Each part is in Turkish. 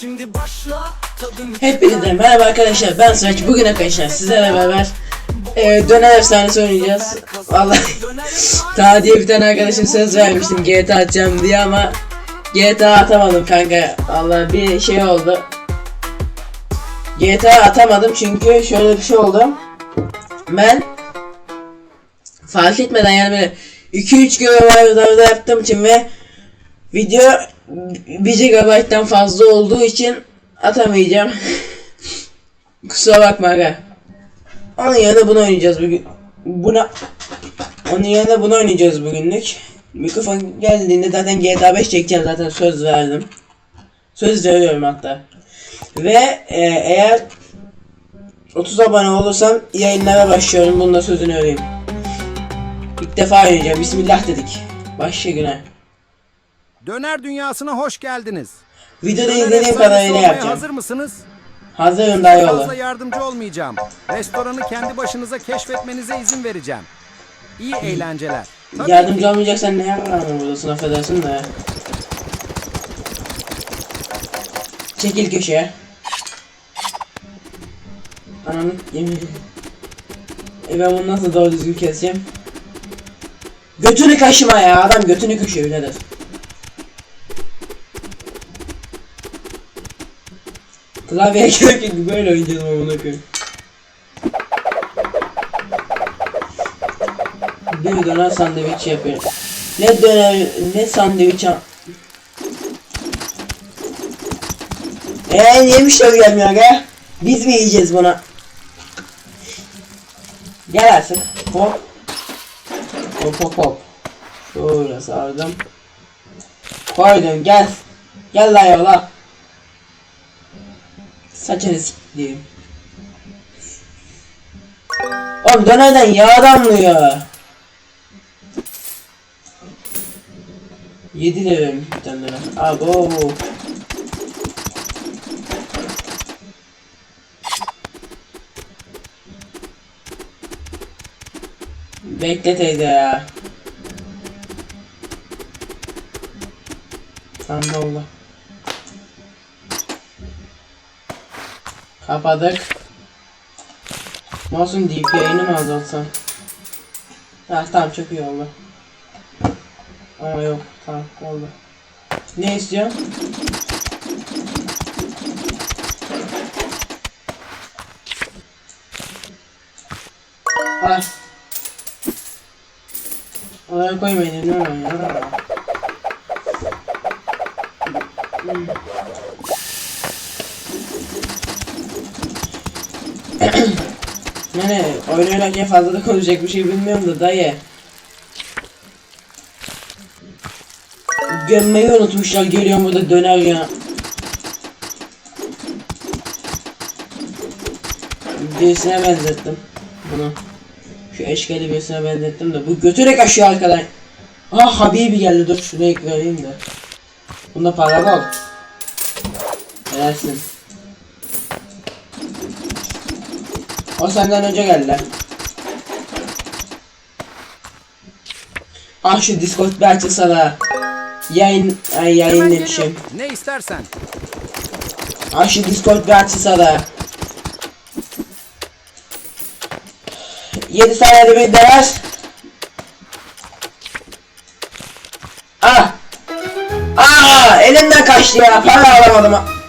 Şimdi başla Hepinize merhaba arkadaşlar ben Sıraç bugün arkadaşlar sizlerle beraber e, döner efsanesi oynayacağız. Vallahi daha diye bir tane arkadaşım söz vermiştim GTA atacağım diye ama GTA atamadım kanka. Allah bir şey oldu. GTA atamadım çünkü şöyle bir şey oldu. Ben fark etmeden yani böyle 2-3 görev yaptığım için ve video 1 GB'dan fazla olduğu için atamayacağım. Kusura bakma aga. Onun yerine bunu oynayacağız bugün. Buna onun yerine bunu oynayacağız bugünlük. Mikrofon geldiğinde zaten GTA 5 çekeceğim zaten söz verdim. Söz veriyorum hatta. Ve e, eğer 30 abone olursam yayınlara başlıyorum. Bunun da sözünü vereyim. İlk defa oynayacağım. Bismillah dedik. Başla güne. Döner dünyasına hoş geldiniz. Videoda izlediğim kadarıyla yapacağım. Hazır mısınız? Hazırım yolu. Fazla yardımcı olmayacağım. Restoranı kendi başınıza keşfetmenize izin vereceğim. İyi eğlenceler. Tabii Yardımcı ki olmayacaksan ne yapalım buradasın affedersin de. Çekil köşeye. Ananı yemin ederim. E ben bunu nasıl doğru düzgün keseceğim? Götünü kaşıma ya adam götünü kaşıyor birader. Klavyeye gerek yok böyle oynayacağız amına koyayım. Bir döner sandviç yapıyor. Ne döner ne sandviç yap- Eee niye müşteri gelmiyor aga? Biz mi yiyeceğiz buna? Gel artık. Hop. Hop hop hop. Şöyle sardım. Koydum gel. Gel lan yola. Saçını s**eyim. Oğlum dönerden yağ damlıyor. 7 lira bir tane döner. Abo. Bekle teyze ya. Tam da oldu. Kapadık. Mouse'un DPI'ni mi azaltsam? Ha tamam çok iyi oldu. Ama yok tamam oldu. Ne istiyorsun? Al. Oraya koymayın ne var ya? Hmm. Yani oyun oynarken fazla da konuşacak bir şey bilmiyorum da dayı. Gömmeyi unutmuşlar geliyor burada döner ya. Birisine benzettim bunu. Şu eşkali birisine benzettim de bu götüre kaşıyor arkadan. Ah Habibi geldi dur şunu ek vereyim de. Bunda para bol. Versin. O senden önce geldi. Ah şu Discord bir açılsana. Yayın, ay yayın demişim. Ne istersen. Ah şu Discord bir açılsana. 7 saniyede bir dener. Ah! Ah! Elimden kaçtı ya. Para alamadım.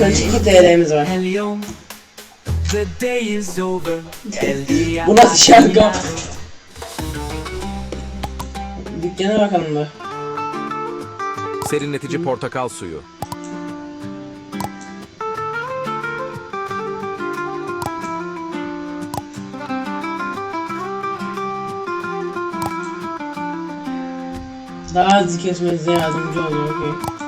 42 TL'miz var. Bu nasıl şaka? Dükkana bakalım da. Serinletici portakal suyu. Daha az kesmenize yardımcı oluyor. Okay.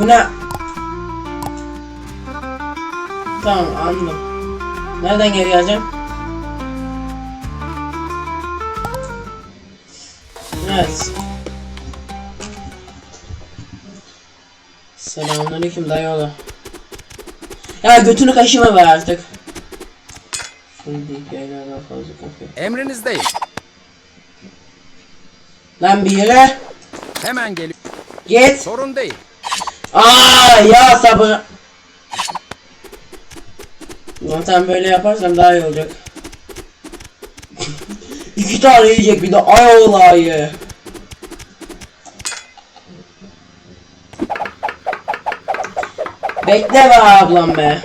Bu ne? Tamam anladım. Nereden geri geleceğim? Evet. Selamünaleyküm dayıoğlu. Ya götünü kaşıma be artık. Emrinizdeyim. Lan bir yere Hemen geliyor. git. Sorun değil. Aa ya sabır. Zaten böyle yaparsam daha iyi olacak. İki tane yiyecek bir de ay olayı. Bekle be ablam be.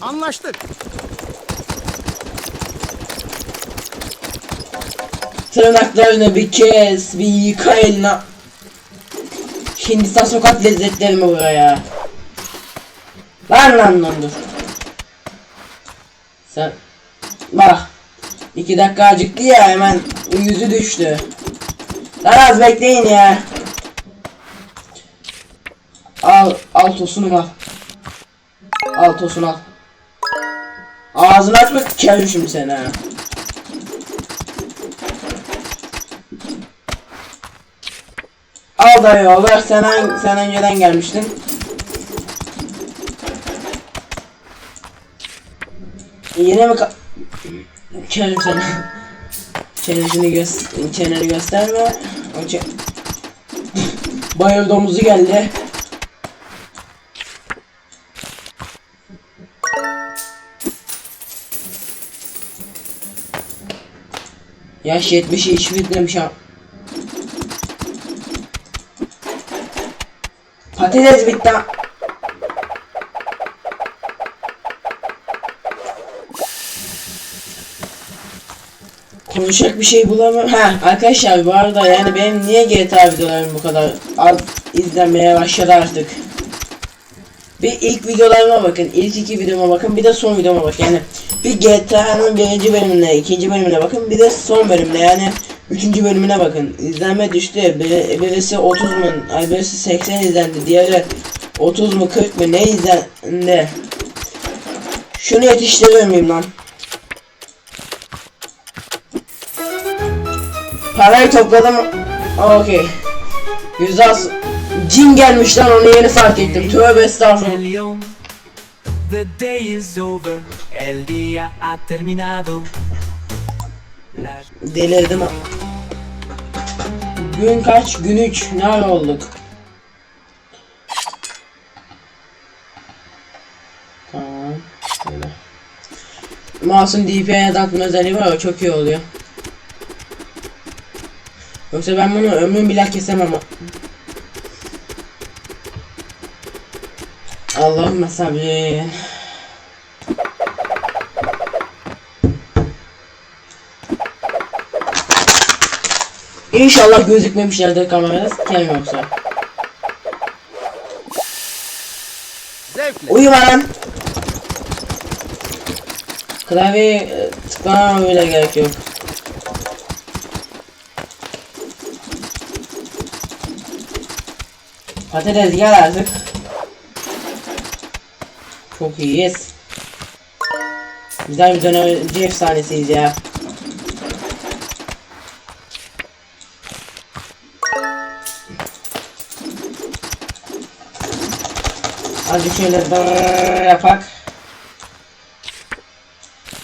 Anlaştık. Tırnaklarını bir kes, bir yıka eline. Hindistan sokak lezzetleri mi buraya? Lan lan lan dur. Sen bak. iki dakika acıktı ya hemen yüzü düştü. Lan az bekleyin ya. Al, al tosunu al. Al tosunu al. Ağzını açma kerim şimdi seni ha. Al dayı olur. Sen, sen önceden gelmiştin. Yine mi ka... Kerim seni. Çenesini göz... Çeneni gösterme. O çe... Bayır domuzu geldi. Yaş 70'i hiç bitmemiş ha. Patates bitti. Konuşacak bir şey bulamıyorum. Ha arkadaşlar bu arada yani benim niye GTA videolarım bu kadar az izlenmeye başladı artık. Bir ilk videolarıma bakın, ilk iki videoma bakın, bir de son videoma bakın. Yani bir GTA'nın birinci bölümüne, ikinci bölümüne bakın, bir de son bölümüne yani üçüncü bölümüne bakın. İzlenme düştü. Biri, birisi 30 mu, birisi 80 izlendi, diğeri 30 mu 40 mı ne izlendi. Şunu yetiştiriyor muyum lan? Parayı topladım. Okey. Yüzde az. Cin gelmiş lan onu yeni fark ettim. Tövbe estağfurullah. The day is over. El día ha terminado. Delirdim. Gün kaç? Gün 3. Ne olduk? Tamam. Böyle. Mouse'un DPI'ye takma özelliği var o çok iyi oluyor. Yoksa ben bunu ömrüm bile kesemem. Allah'ım sabri. İnşallah gözükmemişlerdir kamerada sikem yoksa. Uyuma lan. Klavye tıklamama bile gerek yok. Patates gel artık. Çok iyiyiz. Güzel bir dönemci efsanesiyiz ya. Azıcık şöyle dırrrr yapak.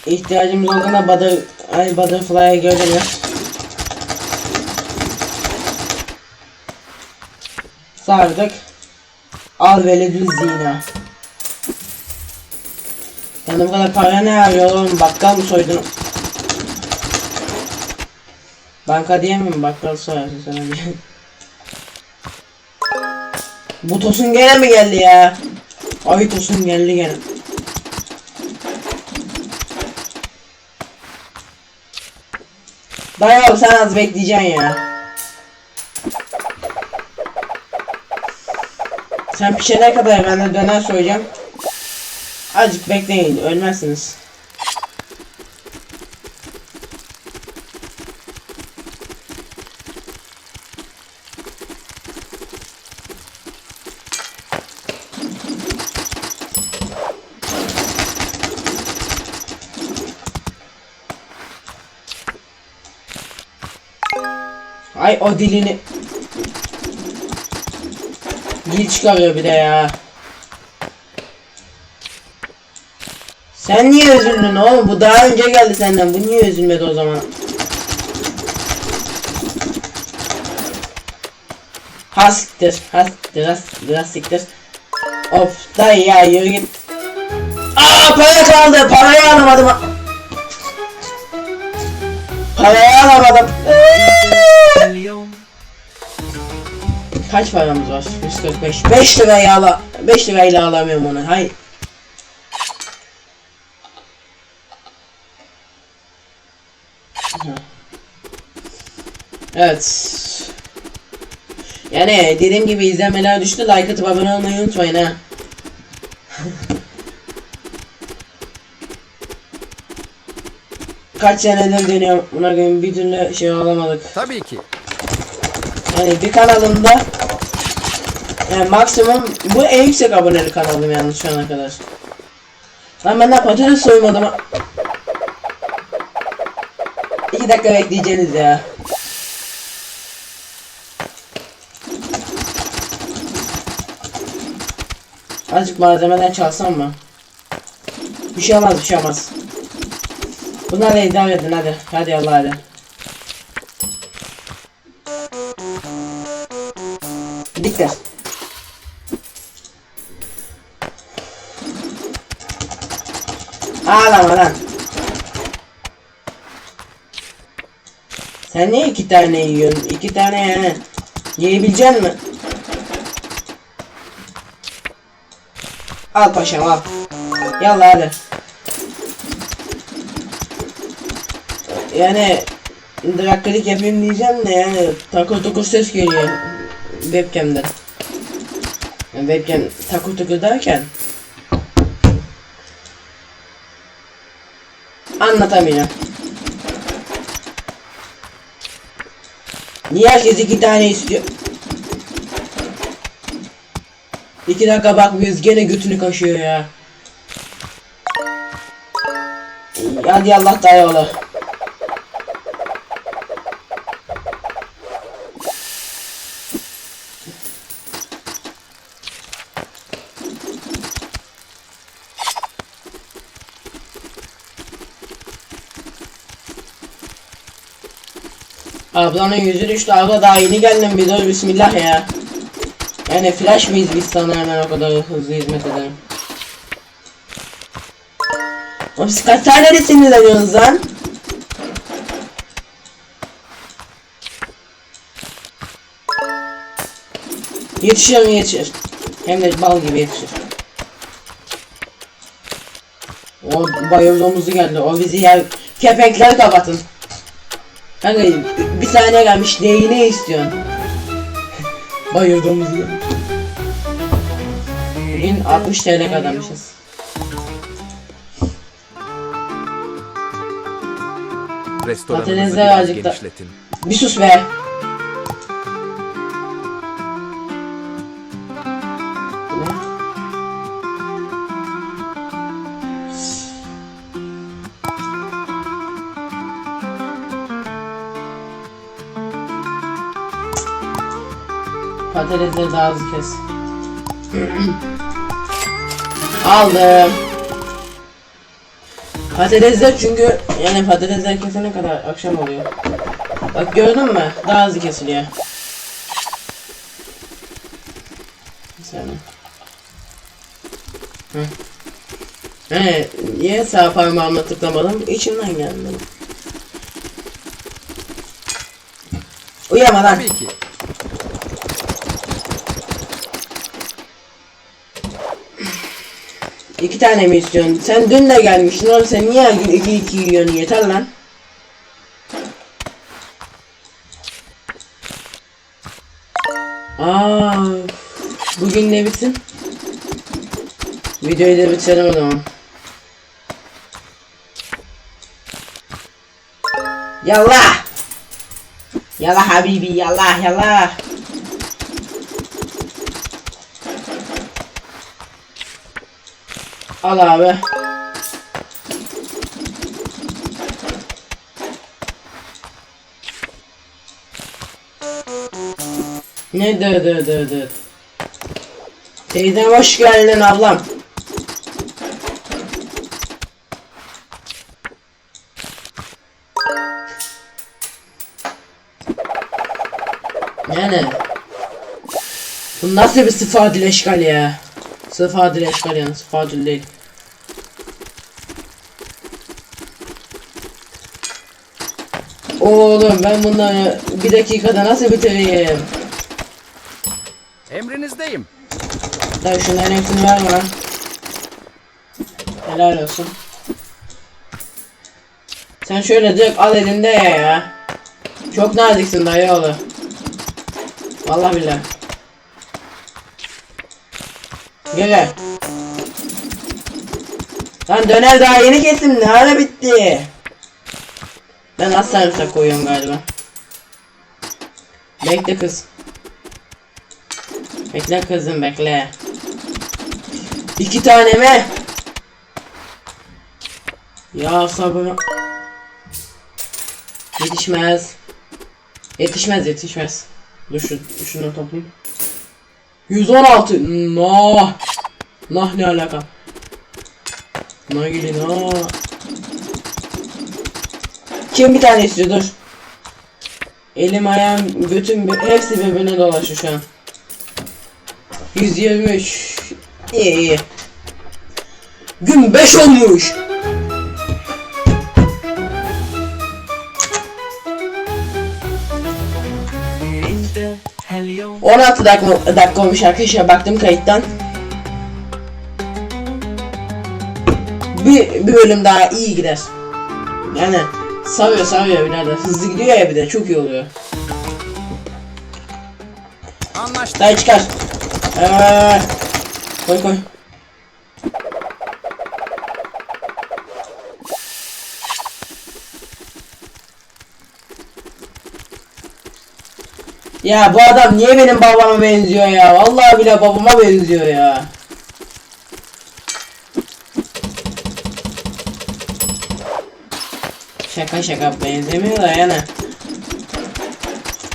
İhtiyacımız olduğunda butter, ay butterfly'a görürüz. Sardık. Al veledül zina. Yani bu kadar para ne arıyor oğlum? Mı soydun? Banka diyemem bakkal soyarsın önce. Bu tosun gene mi geldi ya? Ay tosun geldi gene. Dayalı sen az bekleyeceksin ya. Sen pişene kadar ben de döner soyacağım. Azıcık bekleyin ölmezsiniz. Ay o dilini. Dil çıkarıyor bir de ya. Sen niye üzüldün oğlum? Bu daha önce geldi senden. Bu niye üzülmedi o zaman? Hastiktir. Hastiktir. Hastiktir. Hastiktir. Of dayı ya yürü git. Aa para kaldı. Parayı alamadım. Parayı alamadım. Kaç paramız var? 145. 5 lirayla ala 5 lirayla alamıyorum onu. Hay. Evet. Yani dediğim gibi izlenmeler düştü. Like atıp abone olmayı unutmayın ha. Kaç senedir deniyorum buna gün bir türlü şey alamadık. Tabii ki. Yani bir kanalımda yani maksimum bu en yüksek aboneli kanalım yalnız şu ana kadar. Lan benden patates soymadım. İki dakika bekleyeceğiniz ya. Azıcık malzemeden çalsam mı? Bir şey olmaz bir şey olmaz. Bunlarla idare edin hadi. Hadi Allah hadi. Dikkat. Ağlama lan. Sen niye iki tane yiyorsun? İki tane yani. Yiyebilecek mi? Al paşam al. Yallah hadi. Yani Draklik yapayım diyeceğim de yani tako tako ses geliyor webcam'den. Yani webcam tako tako derken anlatamayacağım. Niye herkes iki tane istiyor? İki dakika bakmıyoruz gene götünü kaşıyor ya. Hadi Allah dayı Ablanın yüzü düştü abla daha yeni geldim bir dur bismillah ya. Yani flash mıyız biz sana hemen o kadar hızlı hizmet edelim. Oğlum siz kaç tane de sinirleniyorsunuz lan? Yetişir mi yetişir. Hem de bal gibi yetişir. O bayır domuzu geldi. O bizi yer. Kepenkleri kapatın. Kanka bir saniye gelmiş. Neyi ne istiyorsun? domuzu gelmiş. Bugün 60 TL kazanmışız. Restoranınızı Patatesler biraz azıcık da- genişletin. Bir sus be. Patatesleri daha hızlı kes. Aldım. Patatesler çünkü yani patatesler kesene kadar akşam oluyor. Bak gördün mü? Daha hızlı kesiliyor. Bir saniye. Hı. He, niye sağ parmağımla tıklamadım? İçimden geldi. Uyama lan. Tabii ki. İki tane mi istiyorsun? Sen dün de gelmiştin oğlum sen niye her gün iki iki yiyorsun yeter lan. Aa, bugün ne bitsin? Videoyu da bitirelim o zaman. Yallah! Yallah habibi yallah yallah. Al abi. Ne dı dı dı dı. Teyzem hoş geldin ablam. Yani bu nasıl bir sıfadil eşkal ya? Sıfadil eşkal yani sıfadil değil. Oğlum ben bunları bir dakikada nasıl bitireyim? Emrinizdeyim. Tabii şunların hepsini ver bana. Helal olsun. Sen şöyle direkt al elinde ya ya. Çok naziksin dayı oğlu. Vallahi billahi. Gel gel. Lan döner daha yeni kesim ne ara bitti. Ben az sarımsak koyuyorum galiba. Bekle kız. Bekle kızım bekle. İki tane mi? Ya sabır. Yetişmez. Yetişmez yetişmez. Dur şu, şunu toplayayım. 116. Nah. Nah ne alaka? Nah gidin ha. Kim bir tane istiyor? Dur. Elim ayağım götüm hepsi birbirine dolaşıyor şu an. 123 İyi iyi. Gün 5 olmuş. helyum 16 dakika, dakika olmuş arkadaşlar. Baktım kayıttan. Bir, bir bölüm daha iyi gider. Yani Sarıyor sarıyor birader hızlı gidiyor ya bir de çok iyi oluyor Anlaştık. Dayı çıkar ee, Koy koy Ya bu adam niye benim babama benziyor ya? Vallahi bile babama benziyor ya. Şaka şaka benzemiyor da yani.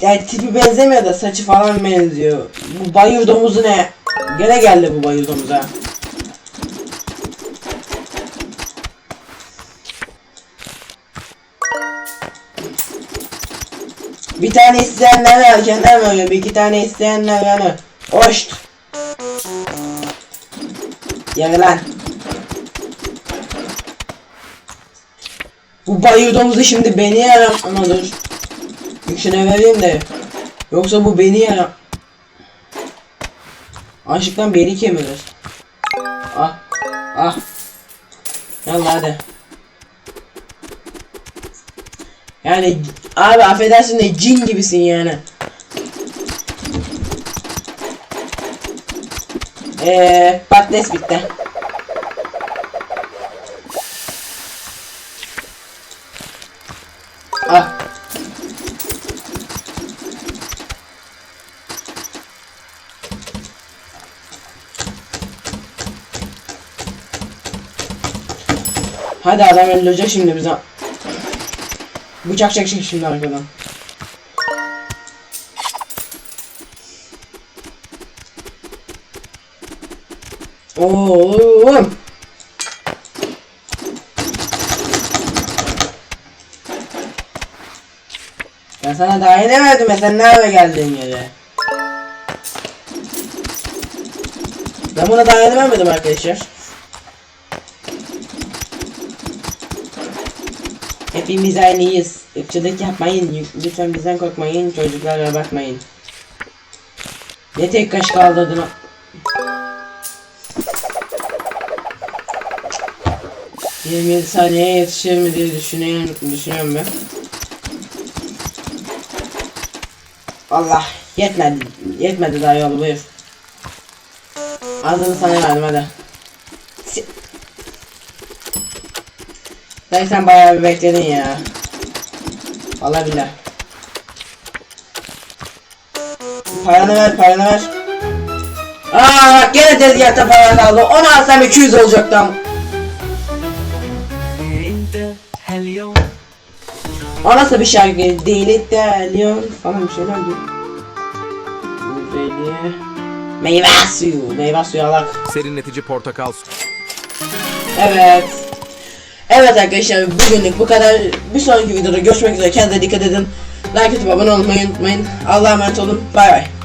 Yani tipi benzemiyor da saçı falan benziyor. Bu bayır domuzu ne? Gene geldi bu bayır domuza. Bir tane isteyenler kendim öyle bir iki tane isteyenler yani. Hoşt. Gel lan. Bu bayır domuzu şimdi beni yarar. Ama dur. Yükşene vereyim de. Yoksa bu beni yarar. Açlıktan beni kemirir. Ah. Ah. Yallah hadi. Yani abi affedersin de cin gibisin yani. Eee patates bitti. Hadi adam öldürecek şimdi bize. Bıçak çekecek şimdi arkadan. Oo. Ben sana daha yeni verdim ya sen nerede geldin yere? Ben buna daha yeni vermedim arkadaşlar. Hepimiz aynıyız. Irkçılık yapmayın. Lütfen bizden korkmayın. Çocuklara bakmayın. Ne tek kaş kaldırdın? Yirmi saniye yetişir mi diye düşünüyorum, düşünüyorum ben. Allah yetmedi. Yetmedi daha yolu buyur. Ağzını sana verdim hadi. Dayı sen bayağı bir bekledin ya. Vallahi billah. Paranı ver, paranı ver. Aa bak gene tezgahta para kaldı. Onu alsam 200 olacaktı ama. O nasıl bir şarkı? Değil de Leon falan bir şeyler diyor. Güzeli. Meyve suyu. Meyve suyu alak. Serinletici portakal suyu. Evet. Evet arkadaşlar bugünlük bu kadar. Bir sonraki videoda görüşmek üzere. Kendinize dikkat edin. Like atıp abone olmayı unutmayın. Allah'a emanet olun. Bay bay.